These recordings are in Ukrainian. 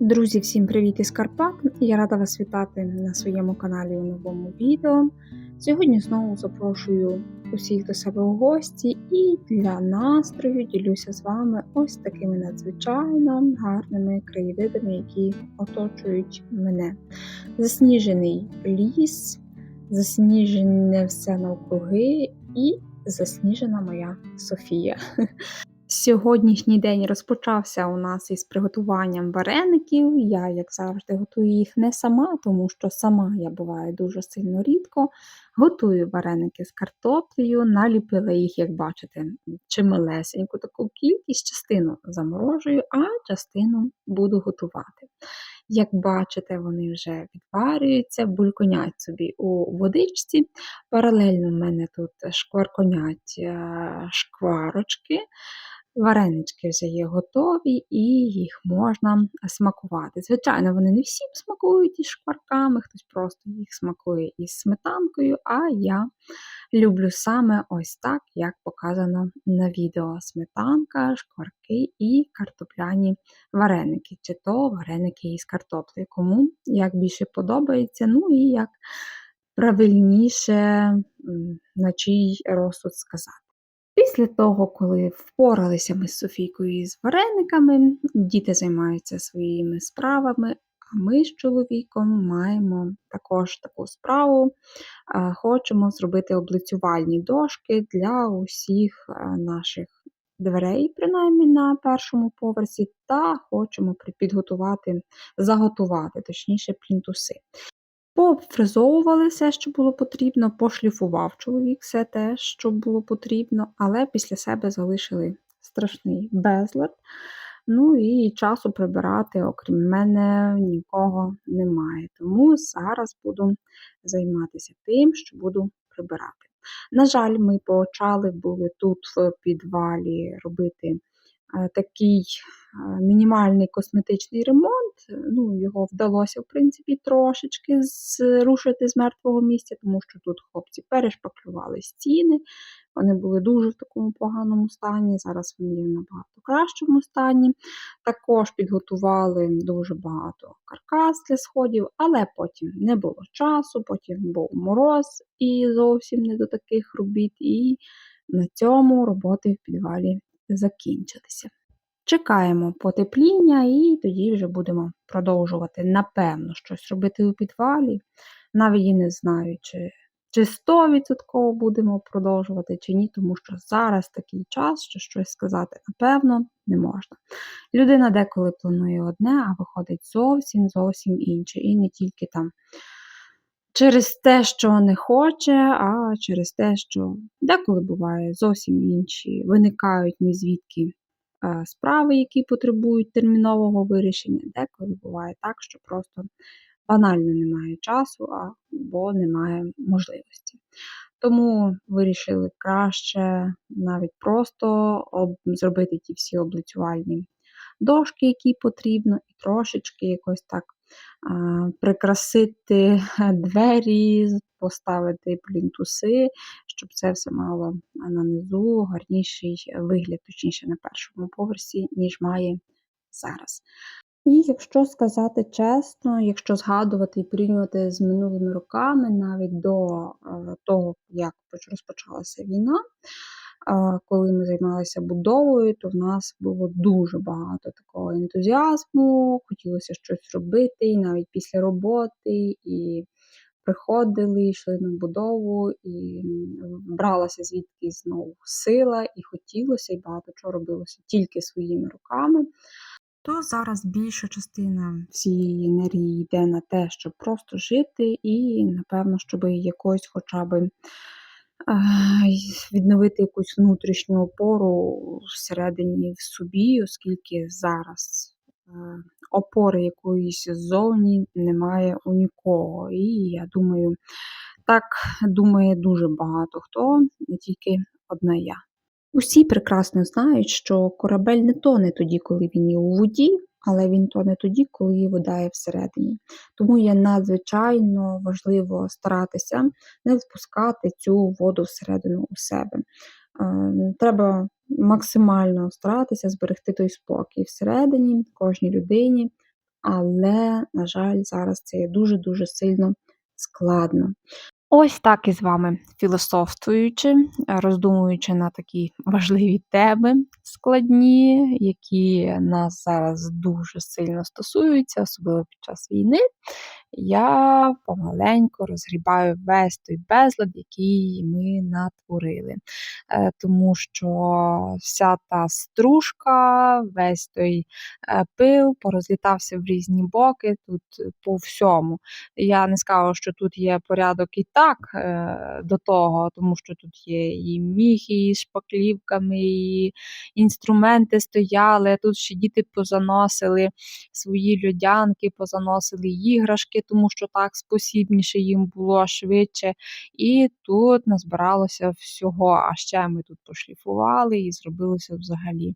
Друзі, всім привіт із Карпат! Я рада вас вітати на своєму каналі у новому відео. Сьогодні знову запрошую усіх до себе у гості і для настрою ділюся з вами ось такими надзвичайно гарними краєвидами, які оточують мене. Засніжений ліс, засніжене все навкруги і засніжена моя Софія. Сьогоднішній день розпочався у нас із приготуванням вареників. Я, як завжди, готую їх не сама, тому що сама я буваю дуже сильно рідко. Готую вареники з картоплею, наліпила їх, як бачите, чималесеньку таку кількість, частину заморожую, а частину буду готувати. Як бачите, вони вже відварюються, бульконять собі у водичці. Паралельно в мене тут шкварконять е, шкварочки. Варенички вже є готові і їх можна смакувати. Звичайно, вони не всім смакують із шкварками, хтось просто їх смакує із сметанкою, а я люблю саме ось так, як показано на відео: сметанка, шкварки і картопляні вареники, чи то вареники із картоплею. Кому як більше подобається, ну і як правильніше на чий розсуд сказати. Після того, коли впоралися ми з Софійкою і з варениками, діти займаються своїми справами, а ми з чоловіком маємо також таку справу. Хочемо зробити облицювальні дошки для усіх наших дверей, принаймні на першому поверсі, та хочемо підготувати, заготувати, точніше, плінтуси. Пофрезовували все, що було потрібно, пошліфував чоловік все те, що було потрібно, але після себе залишили страшний безлад. Ну і часу прибирати, окрім мене, нікого немає. Тому зараз буду займатися тим, що буду прибирати. На жаль, ми почали були тут в підвалі робити такий е, мінімальний косметичний ремонт. Ну, Його вдалося, в принципі, трошечки зрушити з мертвого місця, тому що тут хлопці перешпаклювали стіни, вони були дуже в такому поганому стані. Зараз вони є в набагато кращому стані. Також підготували дуже багато каркас для сходів, але потім не було часу, потім був мороз і зовсім не до таких робіт. І на цьому роботи в підвалі закінчилися. Чекаємо потепління і тоді вже будемо продовжувати, напевно, щось робити у підвалі. Навіть і не знаю, чи чи 100% будемо продовжувати, чи ні, тому що зараз такий час, що щось сказати, напевно, не можна. Людина деколи планує одне, а виходить зовсім зовсім інше. І не тільки там через те, що не хоче, а через те, що деколи буває зовсім інші, виникають ні звідки е, справи, які потребують термінового вирішення. Деколи буває так, що просто банально немає часу або немає можливості. Тому вирішили краще навіть просто зробити ті всі облицювальні дошки, які потрібно, і трошечки якось так прикрасити двері, поставити плінтуси, щоб це все мало на низу гарніший вигляд, точніше на першому поверсі, ніж має зараз. І якщо сказати чесно, якщо згадувати і порівнювати з минулими роками, навіть до е, того, як розпочалася війна, коли ми займалися будовою, то в нас було дуже багато такого ентузіазму, хотілося щось робити, і навіть після роботи, і приходили, йшли на будову, і бралася звідки знову сила, і хотілося, і багато чого робилося тільки своїми руками. То зараз більша частина всієї енергії йде на те, щоб просто жити, і, напевно, щоб якось хоча б відновити якусь внутрішню опору всередині в собі, оскільки зараз е, опори якоїсь ззовні немає у нікого. І я думаю, так думає дуже багато хто, не тільки одна я. Усі прекрасно знають, що корабель не тоне тоді, коли він є у воді, але він тоне тоді, коли вода є всередині. Тому є надзвичайно важливо старатися не впускати цю воду всередину у себе. Е, треба максимально старатися зберегти той спокій всередині, кожній людині, але, на жаль, зараз це є дуже-дуже сильно складно. Ось так і з вами філософствуючи, роздумуючи на такі важливі теми складні, які нас зараз дуже сильно стосуються, особливо під час війни, я помаленьку розгрібаю весь той безлад, який ми натворили. Е, Тому що вся та стружка, весь той е, пил порозлітався в різні боки, тут по всьому. Я не скажу, що тут є порядок і так е, до того, тому що тут є і міхи, і шпаклівками, і інструменти стояли. Тут ще діти позаносили свої льодянки, позаносили іграшки, тому що так спосібніше їм було швидше. І тут назбиралося всього. А ще ми тут пошліфували і зробилося взагалі.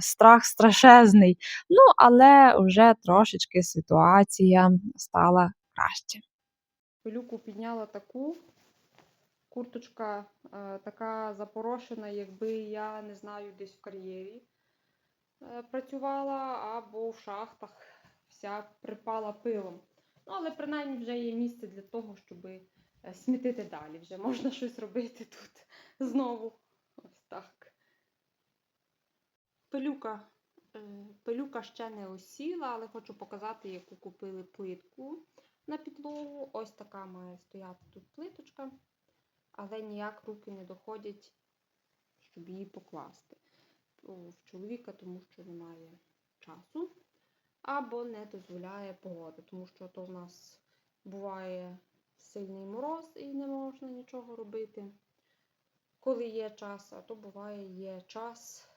Страх страшезний. Ну, але вже трошечки ситуація стала краще. Пилюку підняла таку. Курточка е, така запорошена, якби я не знаю, десь в кар'єрі е, працювала або в шахтах вся припала пилом. Ну, але принаймні вже є місце для того, щоб е, смітити далі. Вже можна щось робити тут знову. Ось так. Пилюка. е, Пилюка ще не осіла, але хочу показати, яку купили плитку на підлогу. Ось така має стояти тут плиточка, але ніяк руки не доходять, щоб її покласти. У чоловіка, тому що немає часу, або не дозволяє погода, тому що то в нас буває сильний мороз і не можна нічого робити. Коли є час, а то буває є час.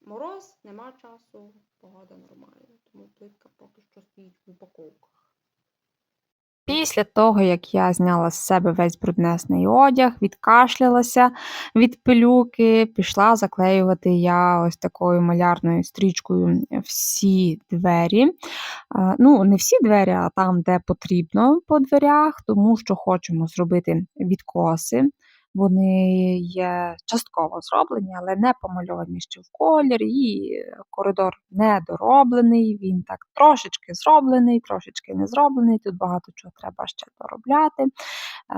Мороз, нема часу, погода нормальна, тому плитка поки що стоїть в упаковках. Після того, як я зняла з себе весь бруднесний одяг, відкашлялася від пилюки, пішла заклеювати я ось такою малярною стрічкою всі двері. Ну, не всі двері, а там, де потрібно по дверях, тому що хочемо зробити відкоси. Вони є частково зроблені, але не помальовані ще в колір, і коридор недороблений, він так трошечки зроблений, трошечки не зроблений. Тут багато чого треба ще доробляти, е,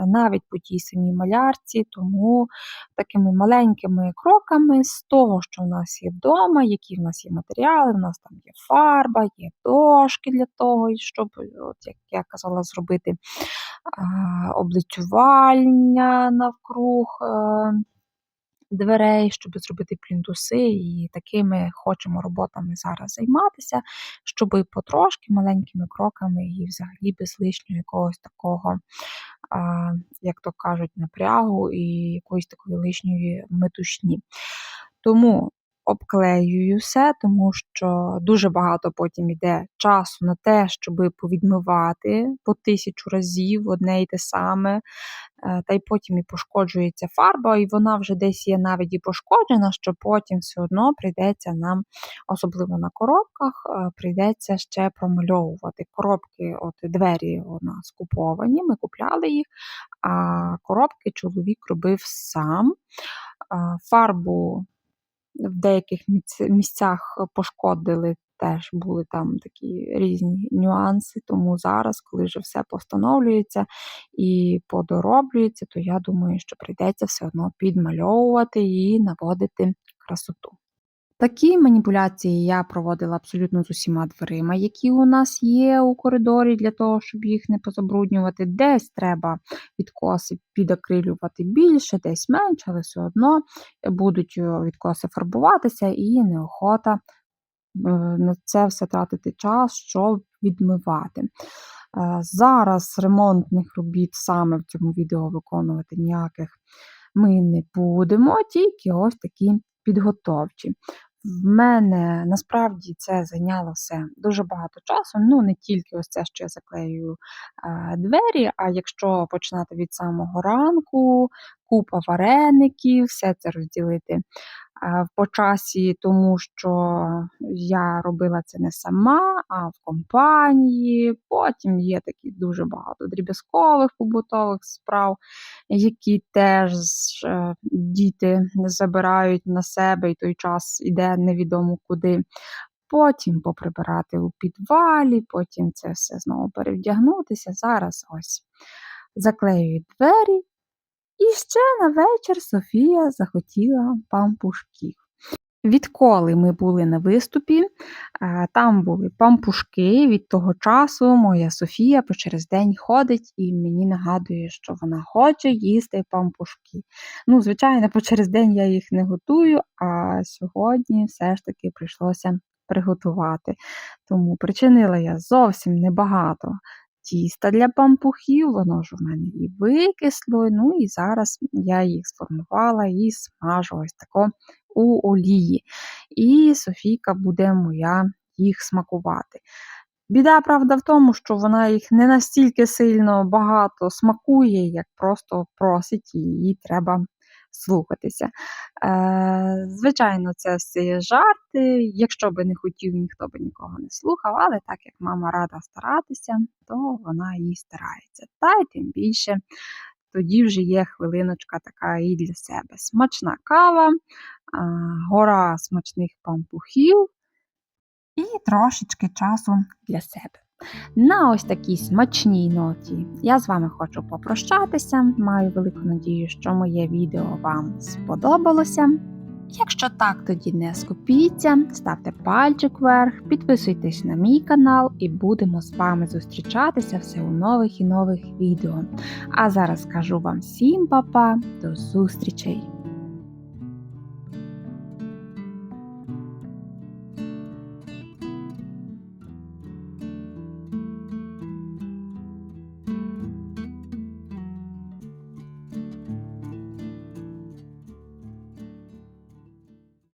навіть по тій самій малярці. Тому такими маленькими кроками з того, що в нас є вдома, які в нас є матеріали, в нас там є фарба, є дошки для того, щоб, от як я казала, зробити облицювання навкруг е, дверей, щоб зробити плінтуси, і такими хочемо роботами зараз займатися, щоб потрошки маленькими кроками і взагалі без лишнього якогось такого, як то кажуть, напрягу і якоїсь такої лишньої метушні. Тому обклеюю все, тому що дуже багато потім йде часу на те, щоб повідмивати по тисячу разів одне й те саме. Е, та й потім і пошкоджується фарба, і вона вже десь є навіть і пошкоджена, що потім все одно прийдеться нам, особливо на коробках, е, прийдеться ще промальовувати. Коробки, от двері у нас куповані, ми купляли їх, а коробки чоловік робив сам. Фарбу в деяких місцях пошкодили, теж були там такі різні нюанси. Тому зараз, коли вже все постановлюється і подороблюється, то я думаю, що прийдеться все одно підмальовувати і наводити красоту. Такі маніпуляції я проводила абсолютно з усіма дверима, які у нас є у коридорі, для того, щоб їх не позабруднювати. Десь треба відкоси підакрилювати більше, десь менше, але все одно будуть е, відкоси фарбуватися і неохота е, на це все тратити час, щоб відмивати. Е, зараз ремонтних робіт саме в цьому відео виконувати ніяких ми не будемо, тільки ось такі підготовчі. В мене насправді це зайняло все дуже багато часу. Ну, не тільки ось це, що я заклею е, двері, а якщо починати від самого ранку, купа вареників, все це розділити по часі, тому що я робила це не сама, а в компанії. Потім є такі дуже багато дріб'язкових побутових справ, які теж е, діти забирають на себе, і той час іде невідомо куди. потім поприбирати у підвалі, потім це все знову перевдягнутися. Зараз ось заклеюю двері. І ще на вечір Софія захотіла пампушків. Відколи ми були на виступі, е, там були пампушки. Від того часу моя Софія по через день ходить і мені нагадує, що вона хоче їсти пампушки. Ну, звичайно, по через день я їх не готую, а сьогодні все ж таки прийшлося приготувати. Тому причинила я зовсім небагато тіста для пампухів, воно ж у мене і викисло. Ну і зараз я їх сформувала і смажу ось тако у олії. І Софійка буде моя їх смакувати. Біда, правда, в тому, що вона їх не настільки сильно багато смакує, як просто просить, і її треба слухатися. Е, звичайно, це все жарти. Якщо би не хотів, ніхто би нікого не слухав, але так як мама рада старатися, то вона і старається. Та й тим більше тоді вже є хвилиночка така і для себе. Смачна кава, гора смачних пампухів і трошечки часу для себе. На ось такій смачній ноті я з вами хочу попрощатися. Маю велику надію, що моє відео вам сподобалося. Якщо так, тоді не скупіться, ставте пальчик вверх, підписуйтесь на мій канал і будемо з вами зустрічатися все у нових і нових відео. А зараз кажу вам всім па-па, до зустрічей!